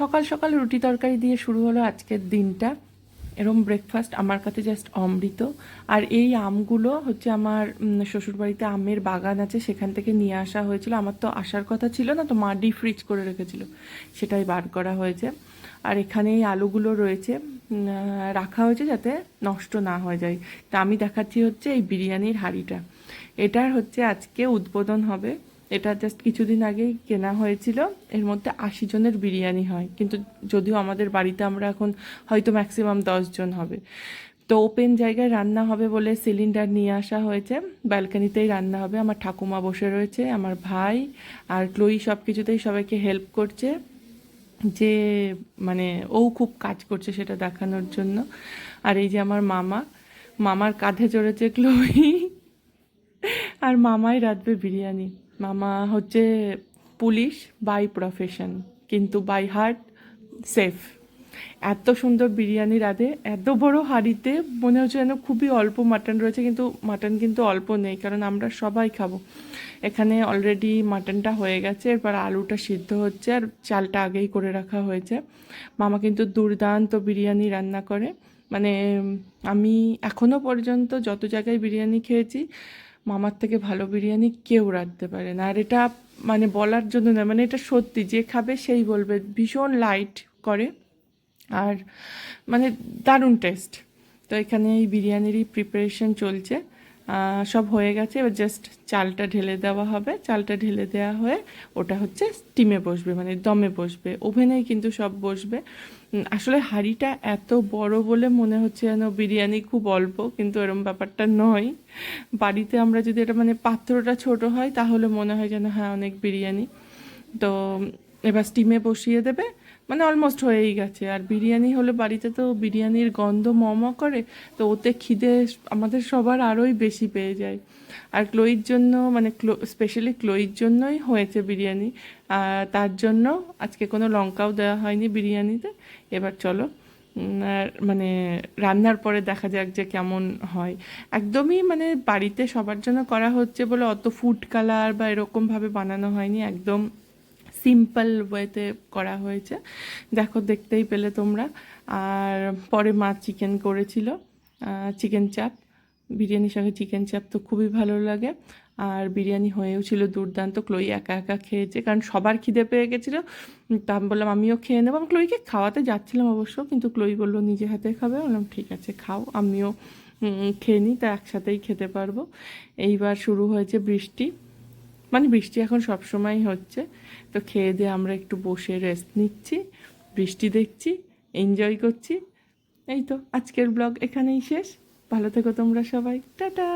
সকাল সকাল রুটি তরকারি দিয়ে শুরু হলো আজকের দিনটা। এরম ব্রেকফাস্ট আমার কাছে জাস্ট অমৃত। আর এই আমগুলো হচ্ছে আমার শ্বশুরবাড়িতে আমের বাগান আছে, সেখান থেকে নিয়ে আসা হয়েছিল। আমার তো আসার কথা ছিল না, তো মা ডিপ ফ্রিজ করে রেখেছিল। সেটাই বার করা হয়েছে। আর এখানে এই আলুগুলো রয়েছে রাখা হয়েছে যাতে নষ্ট না হয়ে যায়। তা আমি দেখাচ্ছি হচ্ছে এই বিরিয়ানির হাঁড়িটা। এটার হচ্ছে আজকে উদ্বোধন হবে এটা জাস্ট কিছুদিন আগেই কেনা হয়েছিল। এর মধ্যে আশি জনের বিরিয়ানি হয়। কিন্তু যদিও আমাদের বাড়িতে আমরা এখন হয়তো ম্যাক্সিমাম দশ জন হবে। তো ওপেন জায়গায় রান্না হবে বলে সিলিন্ডার নিয়ে আসা হয়েছে। ব্যালকানিতেই রান্না হবে। আমার ঠাকুমা বসে রয়েছে, আমার ভাই আর ক্লোই সব কিছুতেই সবাইকে হেল্প করছে। যে মানে ও খুব কাজ করছে সেটা দেখানোর জন্য। আর এই যে আমার মামা, মামার কাঁধে চড়েছে ক্লোই আর মামাই রাঁধবে বিরিয়ানি। মামা হচ্ছে পুলিশ বাই প্রফেশন, কিন্তু বাই হার্ট সেফ। এত সুন্দর বিরিয়ানি রাঁধে, এত বড় হাঁড়িতে মনে হচ্ছে যেন খুবই অল্প মাটন রয়েছে, কিন্তু মাটন কিন্তু অল্প নেই, কারণ আমরা সবাই খাব। এখানে অলরেডি মাটনটা হয়ে গেছে এরপর আলুটা সিদ্ধ হচ্ছে আর চালটা আগেই করে রাখা হয়েছে। মামা কিন্তু দুর্দান্ত বিরিয়ানি রান্না করে। মানে আমি এখনও পর্যন্ত যত জায়গায় বিরিয়ানি খেয়েছি মামার থেকে ভালো বিরিয়ানি কেউ রাঁধতে পারে না। আর এটা মানে বলার জন্য না মানে এটা সত্যি, যে খাবে সেই বলবে। ভীষণ লাইট করে। আর মানে দারুণ টেস্ট তো এখানে এই বিরিয়ানিরই প্রিপারেশন চলছে। সব হয়ে গেছে। এবার জাস্ট চালটা ঢেলে দেওয়া হবে। চালটা ঢেলে দেওয়া হয়ে ওটা হচ্ছে স্টিমে বসবে মানে দমে বসবে। ওভেনেই কিন্তু সব বসবে। আসলে হাঁড়িটা এত বড় বলে মনে হচ্ছে যেন বিরিয়ানি খুব অল্প, কিন্তু এরম ব্যাপারটা নয়। বাড়িতে আমরা যদি এটা মানে পাত্রটা ছোট হয়, তাহলে মনে হয় যেন হ্যাঁ অনেক বিরিয়ানি। তো এবার স্টিমে বসিয়ে দেবে। মানে অলমোস্ট হয়েই গেছে। আর বিরিয়ানি হলে বাড়িতে তো বিরিয়ানির গন্ধ মম করে, তো ওতে খিদে আমাদের সবার আরোই বেশি পেয়ে যায়। আর ক্লোইর জন্য মানে ক্লো স্পেশালি ক্লোইর জন্যই হয়েছে বিরিয়ানি। আর তার জন্য আজকে কোনো লঙ্কাও দেওয়া হয়নি বিরিয়ানিতে। এবার চলো মানে রান্নার পরে দেখা যাক যে কেমন হয়। একদমই মানে বাড়িতে সবার জন্য করা হচ্ছে বলে অত ফুড কালার বা এরকমভাবে বানানো হয়নি, একদম সিম্পল ওয়েতে করা হয়েছে। দেখো, দেখতেই পেলে তোমরা। আর পরে মা চিকেন করেছিল চিকেন চাপ। বিরিয়ানির সঙ্গে চিকেন চাপ তো খুবই ভালো লাগে। আর বিরিয়ানি হয়েও ছিল দুর্দান্ত। ক্লোই একা একা খেয়েছে, কারণ সবার খিদে পেয়ে গেছিল। তা আমি বললাম, আমিও খেয়ে নেব। আমি ক্লোইকে খাওয়াতে যাচ্ছিলাম অবশ্য, কিন্তু ক্লোই বলল, নিজে হাতে খাবে। বললাম, ঠিক আছে, খাও। আমিও খেয়ে নিই, তা একসাথেই খেতে পারব। এইবার শুরু হয়েছে বৃষ্টি। মানে বৃষ্টি এখন সব সময় হচ্ছে। তো খেয়ে দিয়ে আমরা একটু বসে রেস্ট নিচ্ছি, বৃষ্টি দেখছি এনজয় করছি। এই তো আজকের ব্লগ এখানেই শেষ। ভালো থেকো তোমরা সবাই। টাটা!